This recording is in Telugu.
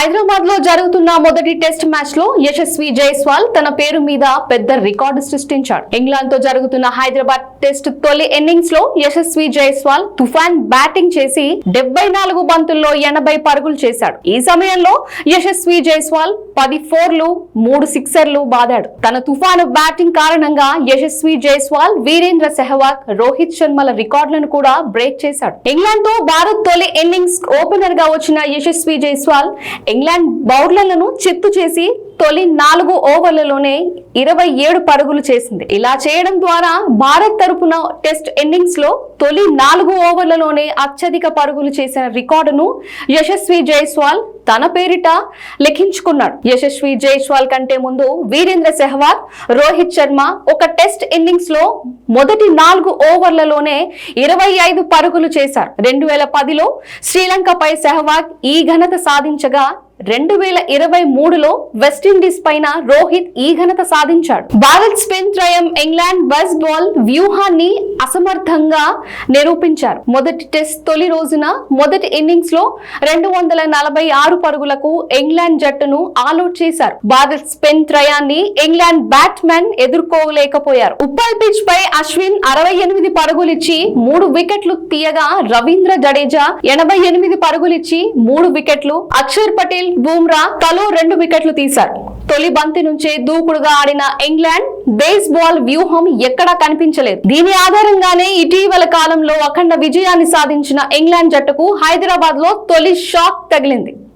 హైదరాబాద్లో జరుగుతున్న మొదటి టెస్ట్ మ్యాచ్లో యశస్వి జైస్వాల్ తన పేరు మీద పెద్ద రికార్డు సృష్టించాడు. ఇంగ్లాండ్తో జరుగుతున్న హైదరాబాద్ టెస్ట్ తొలి ఇన్నింగ్స్లో యశస్వి జైస్వాల్ తుఫాన్ బ్యాటింగ్ చేసి డెబ్బై నాలుగు బంతుల్లో ఎనభై పరుగులు చేశాడు. ఈ సమయంలో యశస్వి జైస్వాల్ పది ఫోర్లు మూడు సిక్సర్లు బాదాడు. తన తుఫాను బ్యాటింగ్ కారణంగా యశస్వి జైస్వాల్ వీరేంద్ర సెహ్వాగ్ రోహిత్ శర్మల రికార్డులను కూడా బ్రేక్ చేశాడు. ఇంగ్లాండ్తో భారత్ తొలి ఇన్నింగ్స్ ఓపెనర్గా వచ్చిన యశస్వి జైస్వాల్ ఇంగ్లాండ్ బౌలర్లను చిత్తు చేసి తొలి నాలుగు ఓవర్లలోనే ఇరవై ఏడు పరుగులు చేసింది. ఇలా చేయడం ద్వారా భారత్ తరపున టెస్ట్ ఇన్నింగ్స్లో తొలి నాలుగు ఓవర్లలోనే అత్యధిక పరుగులు చేసిన రికార్డును యశస్వి జైస్వాల్ తన పేరిట లెక్కించుకున్నాడు యశస్వి జైస్వాల్ కంటే ముందు వీరేంద్ర సెహ్వాగ్ రోహిత్ శర్మ ఒక టెస్ట్ ఇన్నింగ్స్లో మొదటి నాలుగు ఓవర్లలోనే ఇరవై ఐదు పరుగులు చేశారు. రెండు వేల పదిలో శ్రీలంకపై సెహ్వాగ్ ఈ ఘనత సాధించగా రెండు వేల ఇరవై మూడులో వెస్టిండీస్ పైన రోహిత్ ఈ ఘనత సాధించాడు. భారత్ స్పిన్ త్రయం ఇంగ్లాండ్ బస్ బాల్ వ్యూహాన్ని అసమర్థంగా నిరూపించారు. మొదటి టెస్ట్ తొలి రోజున మొదటి ఇన్నింగ్స్లో రెండు వందల నలభై ఆరు పరుగులకు ఇంగ్లాండ్ జట్టును ఆలౌట్ చేశారు. భారత్ స్పిన్ త్రయాన్ని ఇంగ్లాండ్ బ్యాట్స్మెన్ ఎదుర్కోలేకపోయారు. ఉప్పల్ పిచ్ పై అశ్విన్ అరవై ఎనిమిది పరుగులిచ్చి మూడు వికెట్లు తీయగా రవీంద్ర జడేజా ఎనభై ఎనిమిది పరుగులిచ్చి మూడు వికెట్లు. అక్షర్ పటేల్ బూమ్రా తలో రెండు వికెట్లు తీశారు. తొలి బంతి నుంచే దూకుడుగా ఆడిన ఇంగ్లాండ్ బేస్ బాల్ వ్యూహం ఎక్కడా కనిపించలేదు. దీని ఆధారంగానే ఇటీవల కాలంలో అఖండ విజయాన్ని సాధించిన ఇంగ్లాండ్ జట్టుకు హైదరాబాద్లో తొలి షాక్ తగిలింది.